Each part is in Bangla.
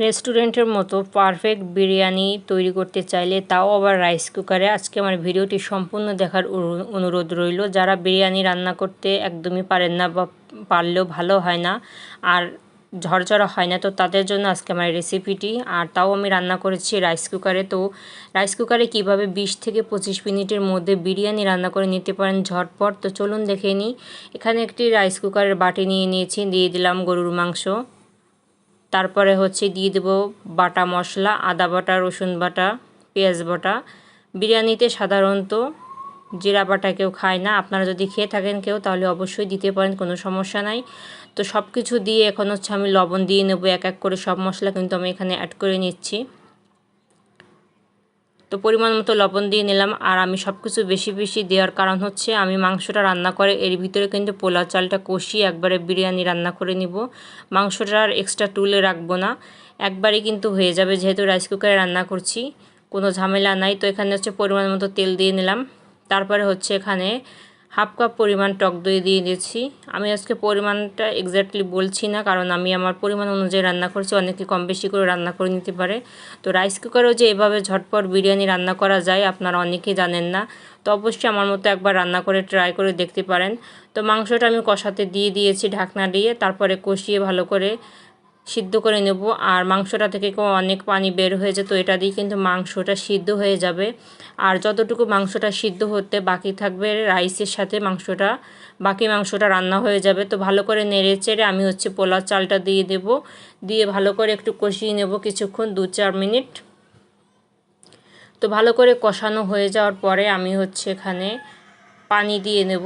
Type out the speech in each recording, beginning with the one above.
রেস্টুরেন্টের মতো পারফেক্ট বিরিয়ানি তৈরি করতে চাইলে তাও আবার রাইস কুকারে। আজকে আমার ভিডিওটি সম্পূর্ণ দেখার অনু- অনুরোধ রইল। যারা বিরিয়ানি রান্না করতে একদমই পারেন না বা পারলেও ভালো হয় না আর ঝরঝরা হয় না, তো তাদের জন্য আজকে আমার রেসিপিটি। আর তাও আমি রান্না করেছি রাইস কুকারে। তো রাইস কুকারে কীভাবে বিশ থেকে পঁচিশ মিনিটের মধ্যে বিরিয়ানি রান্না করে নিতে পারেন ঝটপট? তো চলুন দেখে নিই। এখানে একটি রাইস কুকারের বাটি নিয়ে নিয়েছি। দিয়ে দিলাম গরুর মাংস। তারপরে হচ্ছে দিয়ে দেবো বাটা মশলা, আদা বাটা, রসুন বাটা, পেঁয়াজ বাটা। বিরিয়ানিতে সাধারণত জিরা বাটা কেউ খায় না। আপনারা যদি খেয়ে থাকেন কেউ, তাহলে অবশ্যই দিতে পারেন, কোনো সমস্যা নাই। তো সব কিছু দিয়ে এখন হচ্ছে আমি লবণ দিয়ে নেব, এক এক করে সব মশলা কিন্তু আমি এখানে অ্যাড করে নিচ্ছি। তো পরিমাণ মতো লবণ দিয়ে নিলাম। আর আমি সব কিছু বেশি বেশি দেওয়ার কারণ হচ্ছে আমি মাংসটা রান্না করে এর ভিতরে কিন্তু পোলা চালটা কষিয়ে একবারে বিরিয়ানি রান্না করে নিব। মাংসটা আর এক্সট্রা তুলে রাখব না। একবারে কিন্তু হয়ে যাবে যেহেতু রাইস কুকারে রান্না করছি, কোনো ঝামেলা নাই। তো এখানে হচ্ছে পরিমাণ মতো তেল দিয়ে নিলাম। তারপরে হচ্ছে এখানে হাফ কাপ পরিমাণ টক দই দিয়ে দিয়েছি। আমি আজকে পরিমাণটা এক্স্যাক্টলি বলছি না, কারণ আমি আমার পরিমাণ অনুযায়ী রান্না করছি, অনেকে কম বেশি করে রান্না করে নিতে পারে। তো রাইস কুকারেও যে এভাবে ঝটপট বিরিয়ানি রান্না করা যায়, আপনারা অনেকেই জানেন না। তো অবশ্যই আমার মতো একবার রান্না করে ট্রাই করে দেখতে পারেন। তো মাংসটা আমি কষাতে দিয়ে দিয়েছি ঢাকনা দিয়ে, তারপরে কষিয়ে ভালো করে সিদ্ধ করে নেব। আর মাংসটা থেকে অনেক পানি বের হয়েছে তো এটা দিয়ে কিন্তু মাংসটা সিদ্ধ হয়ে যাবে। আর যতটুকু মাংসটা সিদ্ধ হতে বাকি থাকবে রাইসের সাথে মাংসটা, বাকি মাংসটা রান্না হয়ে যাবে। তো ভালো করে নেড়ে চেড়ে আমি হচ্ছে পোলার চালটা দিয়ে দেব। দিয়ে ভালো করে একটু কষিয়ে নেব কিছুক্ষণ, দু চার মিনিট। তো ভালো করে কষানো হয়ে যাওয়ার পরে আমি হচ্ছে এখানে পানি দিয়ে নেব।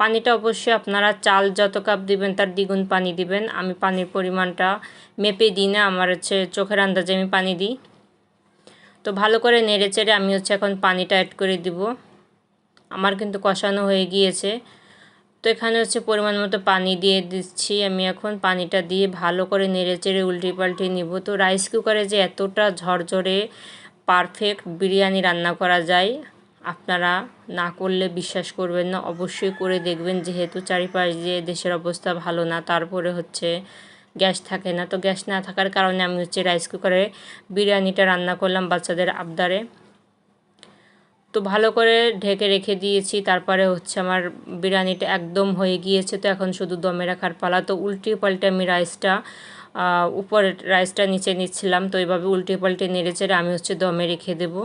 পানিটা অবশ্যই আপনারা চাল যত কাপ দিবেন, তার দ্বিগুণ পানি দিবেন। আমি পানির পরিমাণটা মেপে দিই না, আমার হচ্ছে চোখের আন্দাজে আমি পানি দিই। তো ভালো করে নেড়ে চেড়ে আমি হচ্ছে এখন পানিটা অ্যাড করে দিব। আমার কিন্তু কষানো হয়ে গিয়েছে। তো এখানে হচ্ছে পরিমাণ মতো পানি দিয়ে দিচ্ছি আমি এখন। পানিটা দিয়ে ভালো করে নেড়ে চেড়ে উল্টে পাল্টে নিব। তো রাইস কুকারে যে এতটা ঝরঝরে পারফেক্ট বিরিয়ানি রান্না করা যায়। আপনারা না করলে বিশ্বাস করবেন না। অবশ্যই করে দেখবেন, যেহেতু চারিপাশ দিয়ে দেশের অবস্থা ভালো না, তারপরে হচ্ছে গ্যাস থাকে না। তো গ্যাস না থাকার কারণে আমি হচ্ছে রাইস কুকারে বিরিয়ানিটা রান্না করলাম বাচ্চাদের আবদারে। তো ভালো করে ঢেকে রেখে দিয়েছি, তারপরে হচ্ছে আমার বিরিয়ানিটা একদম হয়ে গিয়েছে, তো এখন শুধু দমে রাখার পালা। তো উল্টে পাল্টে আমি রাইসটা উপরে রাইসটা নিচে নিচ্ছিলাম, তো এইভাবে উল্টে পাল্টে নেড়ে চেড়ে আমি হচ্ছে দমে রেখে দেবো।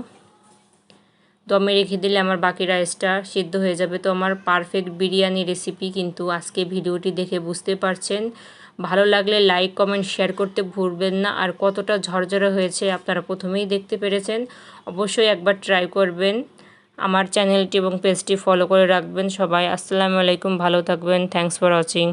দমে রেখে দিলে আমার বাকি রাইসটা সিদ্ধ হয়ে যাবে। তো আমার পারফেক্ট বিরিয়ানি রেসিপি কিন্তু আজকে ভিডিওটি দেখে বুঝতে পারছেন। ভালো লাগলে লাইক কমেন্ট শেয়ার করতে ভুলবেন না। আর কতটা ঝরঝরে হয়েছে আপনারা প্রথমেই দেখতে পেরেছেন। অবশ্যই একবার ট্রাই করবেন। আমার চ্যানেলটি এবং পেজটি ফলো করে রাখবেন সবাই। আসসালামু আলাইকুম, ভালো থাকবেন। Thanks for watching